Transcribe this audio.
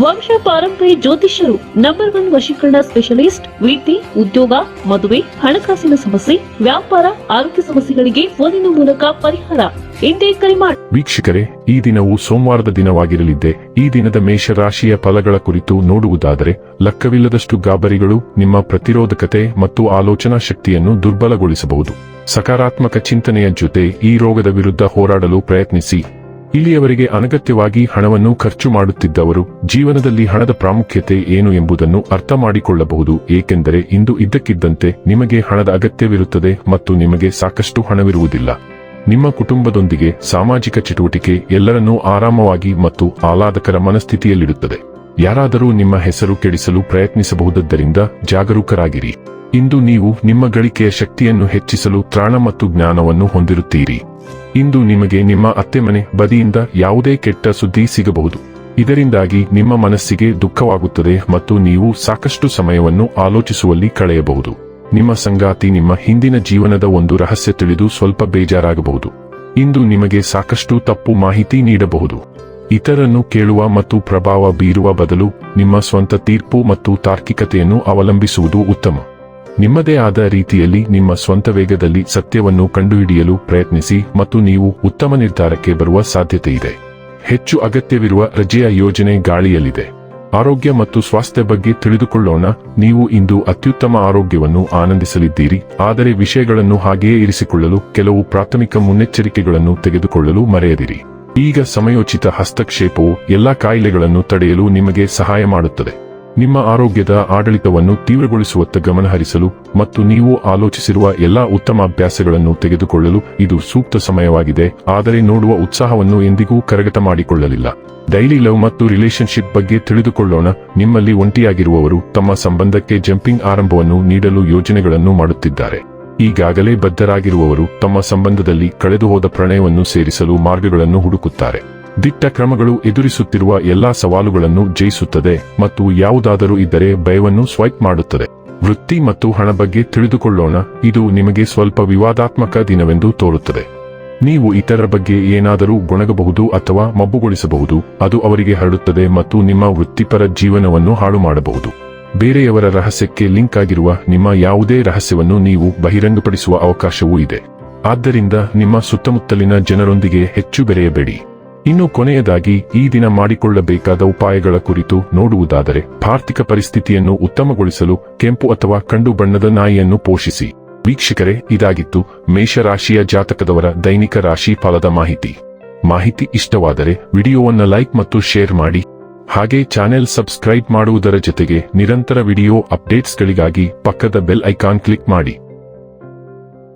ವಂಶ ಪಾರಂಪರ್ಯ ಜ್ಯೋತಿಷ್ಯರು ನಂಬರ್ ಒನ್ ವಶೀಕರಣ ಸ್ಪೆಷಲಿಸ್ಟ್ ವಿದ್ಯೆ ಉದ್ಯೋಗ, ಮದುವೆ, ಹಣಕಾಸಿನ ಸಮಸ್ಯೆ, ವ್ಯಾಪಾರ, ಆರೋಗ್ಯ ಸಮಸ್ಯೆಗಳಿಗೆ ಫೋನಿನ ಮೂಲಕ ಪರಿಹಾರ. ಎಂದೇ ಕರೆ ಮಾಡಿ ವೀಕ್ಷಕರೇ, ಈ ದಿನವು ಸೋಮವಾರದ ದಿನವಾಗಿರಲಿದ್ದೆ. ಈ ದಿನದ ಮೇಷರಾಶಿಯ ಫಲಗಳ ಕುರಿತು ನೋಡುವುದಾದರೆ, ಲೆಕ್ಕವಿಲ್ಲದಷ್ಟು ಗಾಬರಿಗಳು, ನಿಮ್ಮ ಪ್ರತಿರೋಧಕತೆ ಮತ್ತು ಆಲೋಚನಾ ಶಕ್ತಿಯನ್ನು ದುರ್ಬಲಗೊಳಿಸಬಹುದು. ಸಕಾರಾತ್ಮಕ ಚಿಂತನೆಯ ಜೊತೆ ಈ ರೋಗದ ವಿರುದ್ಧ ಹೋರಾಡಲು ಪ್ರಯತ್ನಿಸಿ. ಇಲ್ಲಿಯವರೆಗೆ ಅನಗತ್ಯವಾಗಿ ಹಣವನ್ನು ಖರ್ಚು ಮಾಡುತ್ತಿದ್ದವರು ಜೀವನದಲ್ಲಿ ಹಣದ ಪ್ರಾಮುಖ್ಯತೆ ಏನು ಎಂಬುದನ್ನು ಅರ್ಥ ಮಾಡಿಕೊಳ್ಳಬಹುದು, ಏಕೆಂದರೆ ಇಂದು ಇದ್ದಕ್ಕಿದ್ದಂತೆ ನಿಮಗೆ ಹಣದ ಅಗತ್ಯವಿರುತ್ತದೆ ಮತ್ತು ನಿಮಗೆ ಸಾಕಷ್ಟು ಹಣವಿರುವುದಿಲ್ಲ. ನಿಮ್ಮ ಕುಟುಂಬದೊಂದಿಗೆ ಸಾಮಾಜಿಕ ಚಟುವಟಿಕೆ ಎಲ್ಲರನ್ನೂ ಆರಾಮವಾಗಿ ಮತ್ತು ಆಹ್ಲಾದಕರ ಮನಸ್ಥಿತಿಯಲ್ಲಿಡುತ್ತದೆ. ಯಾರಾದರೂ ನಿಮ್ಮ ಹೆಸರು ಕೆಡಿಸಲು ಪ್ರಯತ್ನಿಸಬಹುದದ್ದರಿಂದ ಜಾಗರೂಕರಾಗಿರಿ. ಇಂದು ನೀವು ನಿಮ್ಮ ಗಳಿಕೆಯ ಶಕ್ತಿಯನ್ನು ಹೆಚ್ಚಿಸಲು ತ್ರಾಣ ಮತ್ತು ಜ್ಞಾನವನ್ನು ಹೊಂದಿರುತ್ತೀರಿ. ಇಂದು ನಿಮಗೆ ನಿಮ್ಮ ಅತ್ತೆಮನೆ ಬದಿಯಿಂದ ಯಾವುದೇ ಕೆಟ್ಟ ಸುದ್ದಿ ಸಿಗಬಹುದು. ಇದರಿಂದಾಗಿ ನಿಮ್ಮ ಮನಸ್ಸಿಗೆ ದುಃಖವಾಗುತ್ತದೆ ಮತ್ತು ನೀವು ಸಾಕಷ್ಟು ಸಮಯವನ್ನು ಆಲೋಚಿಸುವಲ್ಲಿ ಕಳೆಯಬಹುದು. ನಿಮ್ಮ ಸಂಗಾತಿ ನಿಮ್ಮ ಹಿಂದಿನ ಜೀವನದ ಒಂದು ರಹಸ್ಯ ತಿಳಿದು ಸ್ವಲ್ಪ ಬೇಜಾರಾಗಬಹುದು. ಇಂದು ನಿಮಗೆ ಸಾಕಷ್ಟು ತಪ್ಪು ಮಾಹಿತಿ ನೀಡಬಹುದು. ಇತರನ್ನು ಕೇಳುವ ಮತ್ತು ಪ್ರಭಾವ ಬೀರುವ ಬದಲು ನಿಮ್ಮ ಸ್ವಂತ ತೀರ್ಪು ಮತ್ತು ತಾರ್ಕಿಕತೆಯನ್ನು ಅವಲಂಬಿಸುವುದು ಉತ್ತಮ. ನಿಮ್ಮದೇ ಆದ ರೀತಿಯಲ್ಲಿ ನಿಮ್ಮ ಸ್ವಂತ ವೇಗದಲ್ಲಿ ಸತ್ಯವನ್ನು ಕಂಡುಹಿಡಿಯಲು ಪ್ರಯತ್ನಿಸಿ ಮತ್ತು ನೀವು ಉತ್ತಮ ನಿರ್ಧಾರಕ್ಕೆ ಬರುವ ಸಾಧ್ಯತೆ ಇದೆ ಹೆಚ್ಚು ಅಗತ್ಯವಿರುವ ರಜೆಯ ಯೋಜನೆ ಗಾಳಿಯಲ್ಲಿದೆ. ಆರೋಗ್ಯ ಮತ್ತು ಸ್ವಾಸ್ಥ್ಯ ಬಗ್ಗೆ ತಿಳಿದುಕೊಳ್ಳೋಣ. ನೀವು ಇಂದು ಅತ್ಯುತ್ತಮ ಆರೋಗ್ಯವನ್ನು ಆನಂದಿಸಲಿದ್ದೀರಿ. ಆದರೆ ವಿಷಯಗಳನ್ನು ಹಾಗೆಯೇ ಇರಿಸಿಕೊಳ್ಳಲು, ಕೆಲವು ಪ್ರಾಥಮಿಕ ಮುನ್ನೆಚ್ಚರಿಕೆಗಳನ್ನು ತೆಗೆದುಕೊಳ್ಳಲು ಮರೆಯದಿರಿ. ಈಗ ಸಮಯೋಚಿತ ಹಸ್ತಕ್ಷೇಪವು ಎಲ್ಲಾ ಕಾಯಿಲೆಗಳನ್ನು ತಡೆಯಲು ನಿಮಗೆ ಸಹಾಯ ಮಾಡುತ್ತದೆ. ನಿಮ್ಮ ಆರೋಗ್ಯದ ಆಡಳಿತವನ್ನು ತೀವ್ರಗೊಳಿಸುವತ್ತ ಗಮನಹರಿಸಲು ಮತ್ತು ನೀವು ಆಲೋಚಿಸಿರುವ ಎಲ್ಲಾ ಉತ್ತಮ ಅಭ್ಯಾಸಗಳನ್ನು ತೆಗೆದುಕೊಳ್ಳಲು ಇದು ಸೂಕ್ತ ಸಮಯವಾಗಿದೆ. ಆದರೆ ನೋಡುವ ಉತ್ಸಾಹವನ್ನು ಎಂದಿಗೂ ಕರಗತ ಮಾಡಿಕೊಳ್ಳಲಿಲ್ಲ. ಡೈಲಿ ಲವ್ ಮತ್ತು ರಿಲೇಶನ್ಶಿಪ್ ಬಗ್ಗೆ ತಿಳಿದುಕೊಳ್ಳೋಣ. ನಿಮ್ಮಲ್ಲಿ ಒಂಟಿಯಾಗಿರುವವರು ತಮ್ಮ ಸಂಬಂಧಕ್ಕೆ ಜಂಪಿಂಗ್ ಆರಂಭವನ್ನು ನೀಡಲು ಯೋಜನೆಗಳನ್ನು ಮಾಡುತ್ತಿದ್ದಾರೆ. ಈಗಾಗಲೇ ಬದ್ಧರಾಗಿರುವವರು ತಮ್ಮ ಸಂಬಂಧದಲ್ಲಿ ಕಳೆದುಹೋದ ಪ್ರಣಯವನ್ನು ಸೇರಿಸಲು ಮಾರ್ಗಗಳನ್ನು ಹುಡುಕುತ್ತಾರೆ. ದಿಟ್ಟ ಕ್ರಮಗಳು ಎದುರಿಸುತ್ತಿರುವ ಎಲ್ಲಾ ಸವಾಲುಗಳನ್ನು ಜಯಿಸುತ್ತದೆ ಮತ್ತು ಯಾವುದಾದರೂ ಇದ್ದರೆ ಭಯವನ್ನು ಸ್ವೈಪ್ ಮಾಡುತ್ತದೆ. ವೃತ್ತಿ ಮತ್ತು ಹಣ ಬಗ್ಗೆ ತಿಳಿದುಕೊಳ್ಳೋಣ. ಇದು ನಿಮಗೆ ಸ್ವಲ್ಪ ವಿವಾದಾತ್ಮಕ ದಿನವೆಂದು ತೋರುತ್ತದೆ. ನೀವು ಇತರರ ಬಗ್ಗೆ ಏನಾದರೂ ಗೊಣಗಬಹುದು ಅಥವಾ ಮಬ್ಬುಗೊಳಿಸಬಹುದು. ಅದು ಅವರಿಗೆ ಹರಡುತ್ತದೆ ಮತ್ತು ನಿಮ್ಮ ವೃತ್ತಿಪರ ಜೀವನವನ್ನು ಹಾಳು ಮಾಡಬಹುದು ಬೇರೆಯವರ ರಹಸ್ಯಕ್ಕೆ ಲಿಂಕ್ ಆಗಿರುವ ನಿಮ್ಮ ಯಾವುದೇ ರಹಸ್ಯವನ್ನು ನೀವು ಬಹಿರಂಗಪಡಿಸುವ ಅವಕಾಶವೂ ಇದೆ. ಆದ್ದರಿಂದ ನಿಮ್ಮ ಸುತ್ತಮುತ್ತಲಿನ ಜನರೊಂದಿಗೆ ಹೆಚ್ಚು ಬೆರೆಯಬೇಡಿ. ಇನ್ನು ಕೊನೆಯದಾಗಿ ಈ ದಿನ ಮಾಡಿಕೊಳ್ಳಬೇಕಾದ ಉಪಾಯಗಳ ಕುರಿತು ನೋಡುವುದಾದರೆ ಆರ್ಥಿಕ ಪರಿಸ್ಥಿತಿಯನ್ನು ಉತ್ತಮಗೊಳಿಸಲು ಕೆಂಪು ಅಥವಾ ಕಂಡು ಬಣ್ಣದ ನಾಯಿಯನ್ನು ಪೋಷಿಸಿ. ವೀಕ್ಷಕರೇ, ಇದಾಗಿತ್ತು ಮೇಷರಾಶಿಯ ಜಾತಕದವರ ದೈನಿಕ ರಾಶಿ ಫಲದ ಮಾಹಿತಿ. ಮಾಹಿತಿ ಇಷ್ಟವಾದರೆ ವಿಡಿಯೋವನ್ನು ಲೈಕ್ ಮತ್ತು ಶೇರ್ ಮಾಡಿ. ಹಾಗೆ ಚಾನೆಲ್ ಸಬ್ಸ್ಕ್ರೈಬ್ ಮಾಡುವುದರ ಜೊತೆಗೆ ನಿರಂತರ ವಿಡಿಯೋ ಅಪ್ಡೇಟ್ಸ್ಗಳಿಗಾಗಿ ಪಕ್ಕದ ಬೆಲ್ ಐಕಾನ್ ಕ್ಲಿಕ್ ಮಾಡಿ.